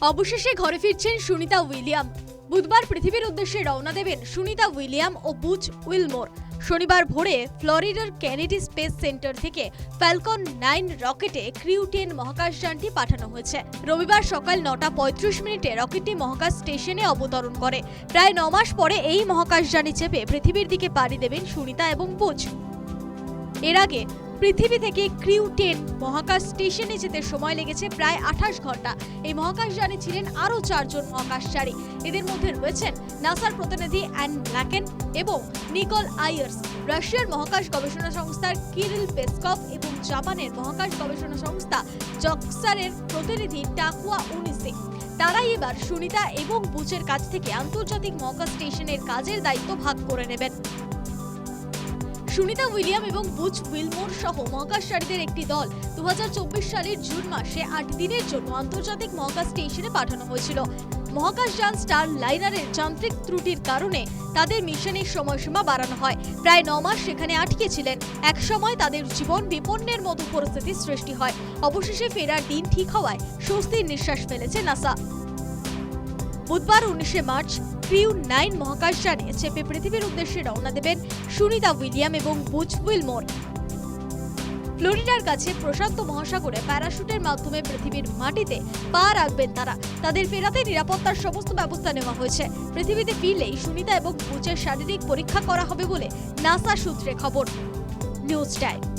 অবশেষে ঘরে ফিরছেন সুনিতা উইলিয়াম। বুধবার পৃথিবীর উদ্দেশ্যে রওনা দেবেন সুনিতা উইলিয়াম ও বুচ উইলমোর। শনিবার ভোরে ফ্লোরিডার ক্যানেডি স্পেস সেন্টার থেকে ফ্যালকন নাইন রকেটে ক্রিউ টেন মহাকাশযানটি পাঠানো হয়েছে। রবিবার সকাল নটা পঁয়ত্রিশ মিনিটে রকেটটি মহাকাশ স্টেশনে অবতরণ করে। প্রায় ন মাস পরে এই মহাকাশযানে চেপে পৃথিবীর দিকে পাড়ি দেবেন সুনিতা এবং বুচ এর আগে পৃথিবী থেকে ক্রিউ টেন মহাকাশ স্টেশনে যেতে সময় লেগেছে প্রায় আঠাশ ঘণ্টা। এই মহাকাশযানে ছিলেন আরও চারজন মহাকাশচারী। এদের মধ্যে রয়েছেন নাসার প্রতিনিধি অ্যান ব্ল্যাকেন এবং নিকল আয়ার্স রাশিয়ার মহাকাশ গবেষণা সংস্থার কিরিল পেসকভ এবং জাপানের মহাকাশ গবেষণা সংস্থা জক্সারের প্রতিনিধি টাকুয়া উনিসে। তারাই এবার সুনিতা এবং বুচের কাছ থেকে আন্তর্জাতিক মহাকাশ স্টেশনের কাজের দায়িত্ব ভাগ করে নেবেন। সুনিতা উইলিয়াম এবং বুচ উইলমোর সহ মহাকাশচারীদের একটি দল। দুহাজার চব্বিশ সালের জুন মাসে আট দিনের জন্য আন্তর্জাতিক মহাকাশ স্টেশনে পাঠানো হয়েছিল। মহাকাশযান স্টার লাইনারের যান্ত্রিক ত্রুটির কারণে তাদের মিশনের সময়সীমা বাড়ানো হয়। প্রায় ন মাস সেখানে আটকে ছিলেন। এক সময় তাদের জীবন বিপন্নের মতো পরিস্থিতির সৃষ্টি হয়। অবশেষে ফেরার দিন ঠিক হওয়ায় স্বস্তির নিঃশ্বাস ফেলেছে নাসা। বুধবার উনিশে মার্চ ক্রিউ নাইন মহাকাশযানে চেপে পৃথিবীর উদ্দেশ্যে রওনা দেবেন সুনিতা উইলিয়াম এবং বুচ উইলমোর। ফ্লোরিডার কাছে প্রশান্ত মহাসাগরে প্যারাশুটের মাধ্যমে পৃথিবীর মাটিতে পা রাখবেন তারা। তাদের ফেরাতে নিরাপত্তার সমস্ত ব্যবস্থা নেওয়া হয়েছে। পৃথিবীতে ফিরলেই সুনিতা এবং বুচের শারীরিক পরীক্ষা করা হবে বলে নাসা সূত্রে খবর। News time.